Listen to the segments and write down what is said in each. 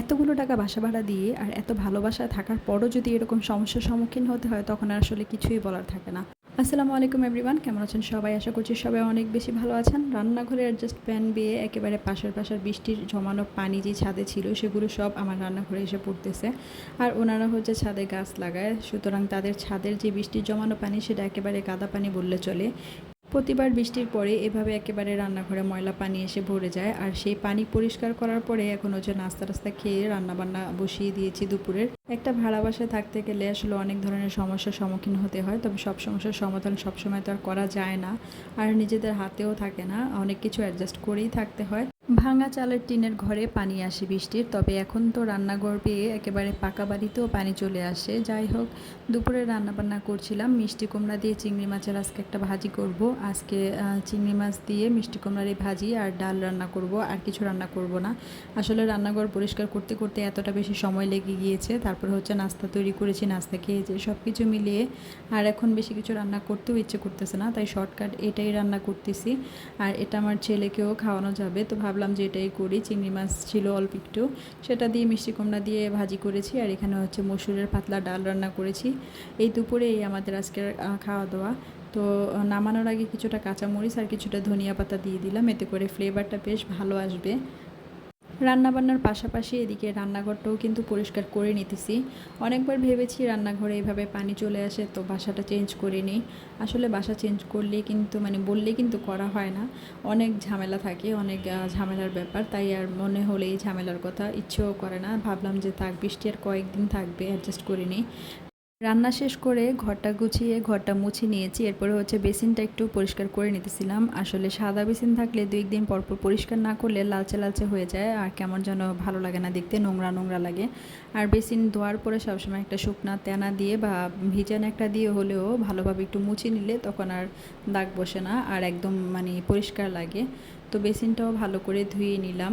এতগুলো টাকা বাসা ভাড়া দিয়ে আর এত ভালোবাসা থাকার পরও যদি এরকম সমস্যার সম্মুখীন হতে হয়, তখন আর আসলে কিছুই বলার থাকে না। আসসালামু আলাইকুম এভরিওয়ান কেমন আছেন সবাই? আশা করছি সবাই অনেক বেশি ভালো আছেন। রান্নাঘরে অ্যাডজাস্ট প্যান বিয়ে একেবারে পাশের পাশের বৃষ্টির জমানো পানি যে ছাদে ছিল, সেগুলো সব আমার রান্নাঘরে এসে পড়তেছে। আর ওনারা হচ্ছে ছাদে গাছ লাগায়, সুতরাং তাদের ছাদের যে বৃষ্টির জমানো পানি, সেটা একেবারে কাদা পানি বললে চলে। প্রতিবার বৃষ্টির পরে এভাবে একেবারে রান্নাঘরে ময়লা পানি এসে ভরে যায়, আর সেই পানি পরিষ্কার করার পরে এখন হচ্ছে নাস্তা টাস্তা খেয়ে রান্নাবান্না বসিয়ে দিয়েছি দুপুরের। একটা ভাড়া বাসায় থাকতে গেলে আসলে অনেক ধরনের সমস্যার সম্মুখীন হতে হয়, তবে সব সমস্যার সমাধান সবসময় তো আর করা যায় না, আর নিজেদের হাতেও থাকে না, অনেক কিছু অ্যাডজাস্ট করেই থাকতে হয়। ভাঙা চালের টিনের ঘরে পানি আসে বৃষ্টির, তবে এখন তো রান্নাঘর পেয়ে একেবারে পাকা বাড়িতেও পানি চলে আসে। যাই হোক, দুপুরে রান্নাবান্না করছিলাম। মিষ্টি কুমড়া দিয়ে চিংড়ি মাছের আজকে একটা ভাজি করব। আজকে চিংড়ি মাছ দিয়ে মিষ্টি কুমড়ার এই ভাজি আর ডাল রান্না করব, আর কিছু রান্না করব না। আসলে রান্নাঘর পরিষ্কার করতে করতে এতটা বেশি সময় লেগে গিয়েছে। তারপর হচ্ছে নাস্তা তৈরি করেছি, নাস্তা খেয়েছি সব কিছু মিলিয়ে আর এখন বেশি কিছু রান্না করতেও ইচ্ছে করতেছে না, তাই শর্টকাট এটাই রান্না করতেছি। আর এটা আমার ছেলেকেও খাওয়ানো যাবে, তো ভাবলাম যে এটাই করি, চিংড়ি মাছ ছিল অল্প একটু। সেটা দিয়ে মিষ্টি কুমড়া দিয়ে ভাজি করেছি আর এখানে হচ্ছে মসুরের পাতলা ডাল রান্না করেছি। এই দুপুরে এই আমাদের আজকের খাওয়া দাওয়া তো নামানোর আগে কিছুটা কাঁচামরিচ আর কিছুটা ধনিয়া পাতা দিয়ে দিলাম। এতে করে ফ্লেভারটা বেশ ভালো আসবে। রান্নাবান্নার পাশাপাশি এদিকে রান্নাঘরটাও কিন্তু পরিষ্কার করে নিতেছি। অনেকবার ভেবেছি রান্নাঘরে এভাবে পানি চলে আসে, তো বাসাটা চেঞ্জ করে নিই। আসলে বাসা চেঞ্জ করলে কিন্তু মানে বললে কিন্তু করা হয় না। অনেক ঝামেলা থাকে, অনেক ঝামেলার ব্যাপার। তাই আর মনে হলেই ঝামেলার কথা, ইচ্ছেও করে না। ভাবলাম যে থাক, বৃষ্টি আর কয়েকদিন থাকবে অ্যাডজাস্ট করে নিই। রান্না শেষ করে ঘরটা গুছিয়ে, ঘরটা মুছে নিয়েছি। এরপরে হচ্ছে বেসিনটা একটু পরিষ্কার করে নিতেছিলাম। আসলে সাদা বেসিন থাকলে দুই একদিন পরপর পরিষ্কার না করলে লালচে লালচে হয়ে যায় আর কেমন যেন ভালো লাগে না দেখতে, নোংরা নোংরা লাগে। আর বেসিন ধোয়ার পরে সবসময় একটা শুকনা তেনা দিয়ে বা ভিজান একটা দিয়ে হলেও ভালোভাবে একটু মুছে নিলে তখন আর দাগ বসে না আর একদম মানে পরিষ্কার লাগে। তো বেসিনটাও ভালো করে ধুয়ে নিলাম।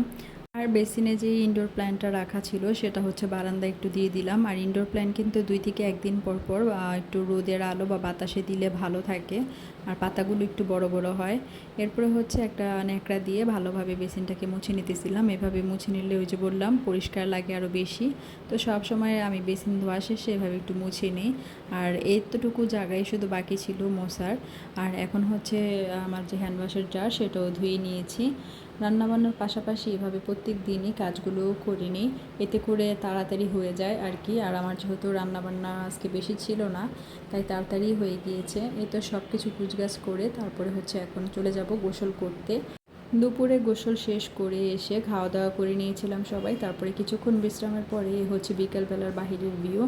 আর বেসিনে যে ইনডোর প্ল্যান্টটা রাখা ছিল, সেটা হচ্ছে বারান্দা একটু দিয়ে দিলাম। আর ইনডোর প্ল্যান্ট কিন্তু দুই থেকে একদিন পর পর একটু রোদের আলো বা বাতাসে দিলে ভালো থাকে। আর পাতাগুলো একটু বড় বড় হয়। এরপরে হচ্ছে একটা ন্যাকড়া দিয়ে ভালোভাবে বেসিনটাকে মুছে নিতেছিলাম। এভাবে মুছে নিলে ওই যে বললাম, পরিষ্কার লাগে আরও বেশি। তো সব সময় আমি বেসিন ধোয়া শেষে এভাবে একটু মুছে নিই। আর এতটুকু জায়গায় শুধু বাকি ছিল মশার। আর এখন হচ্ছে, আমার যে হ্যান্ড ওয়াশের জার সেটাও ধুয়ে নিয়েছি। রান্নাবান্নার পাশাপাশি এভাবে প্রত্যেক দিনই কাজগুলোও করে নিই। এতে করে তাড়াতাড়ি হয়ে যায় আর কি। আর আমার যেহেতু রান্নাবান্না আজকে বেশি ছিল না, তাই তাড়াতাড়ি হয়ে গিয়েছে। এ তো সব কিছু গুছগাছ করে তারপরে হচ্ছে এখন চলে যাব গোসল করতে। দুপুরে গোসল শেষ করে এসে খাওয়া দাওয়া করে নিয়েছিলাম সবাই। তারপরে কিছুক্ষণ বিশ্রামের পরে হচ্ছে বিকালবেলার বাহিরের ভিউ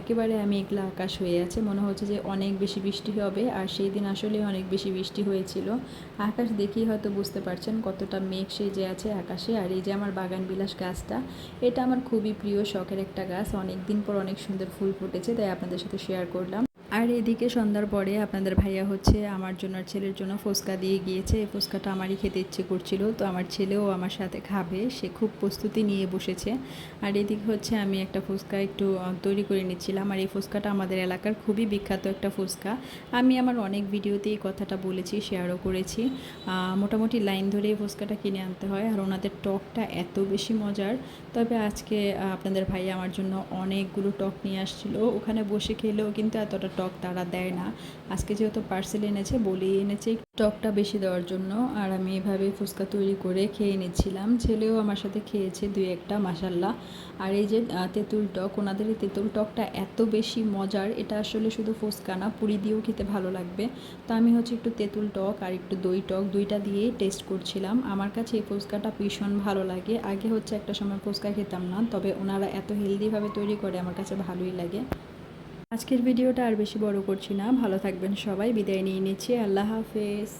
একেবারে আমি একলা আকাশ হয়ে আছে। মনে হচ্ছে যে অনেক বেশি বৃষ্টি হবে আর সেই দিন আসলে অনেক বেশি বৃষ্টি হয়েছিল। আকাশ দেখেই হয়তো বুঝতে পারছেন কতটা মেঘ সেজে আছে আকাশে। আর এই যে আমার বাগান বিলাস গাছটা, এটা আমার খুবই প্রিয় শখের একটা গাছ। অনেক দিন পর অনেক সুন্দর ফুল ফুটেছে, তাই আপনাদের সাথে শেয়ার করলাম। আর এদিকে সন্ধ্যার পরে আপনাদের ভাইয়া হচ্ছে আমার জন্য আর ছেলের জন্য ফুচকা দিয়ে গিয়েছে। এই ফুচকাটা আমারই খেতে ইচ্ছে করছিল। তো আমার ছেলেও আমার সাথে খাবে। সে খুব প্রস্তুতি নিয়ে বসেছে। আর এদিকে হচ্ছে আমি একটা ফুচকা একটু তৈরি করে নিচ্ছিলাম। আর এই ফুচকাটা আমাদের এলাকার খুবই বিখ্যাত একটা ফুচকা। আমি আমার অনেক ভিডিওতে এই কথাটা বলেছি, শেয়ারও করেছি। মোটামুটি লাইন ধরে এই ফুচকাটা কিনে আনতে হয়। আর ওনাদের টকটা এত বেশি মজার। তবে আজকে আপনাদের ভাইয়া আমার জন্য অনেকগুলো টক নিয়ে আসছিল। ওখানে বসে খেলেও কিন্তু এতটা টক তারা দেয় না। আজকে যেহেতু পার্সেল এনেছে, বলেই এনেছে টকটা বেশি দেওয়ার জন্য। আর আমি এভাবে ফুচকা তৈরি করে খেয়ে নিচ্ছিলাম। ছেলেও আমার সাথে খেয়েছে দুই একটা মাসাল্লাহ আর এই যে তেঁতুল টক, ওনাদের এই তেঁতুল টকটা এত বেশি মজার, এটা আসলে শুধু ফুচকা না, পুরি দিয়েও খেতে ভালো লাগবে। তো আমি হচ্ছে একটু তেঁতুল টক আর একটু দই টক দুইটা দিয়েই টেস্ট করছিলাম। আমার কাছে এই ফুচকাটা ভীষণ ভালো লাগে। আগে হচ্ছে একটা সময় ফুচকা খেতাম না, তবে ওনারা এত হেলদিভাবে তৈরি করে, আমার কাছে ভালোই লাগে। আজকের ভিডিওটা আর বেশি বড় করছি না। ভালো থাকবেন সবাই। বিদায় নিয়ে নিচ্ছি। আল্লাহ হাফেজ।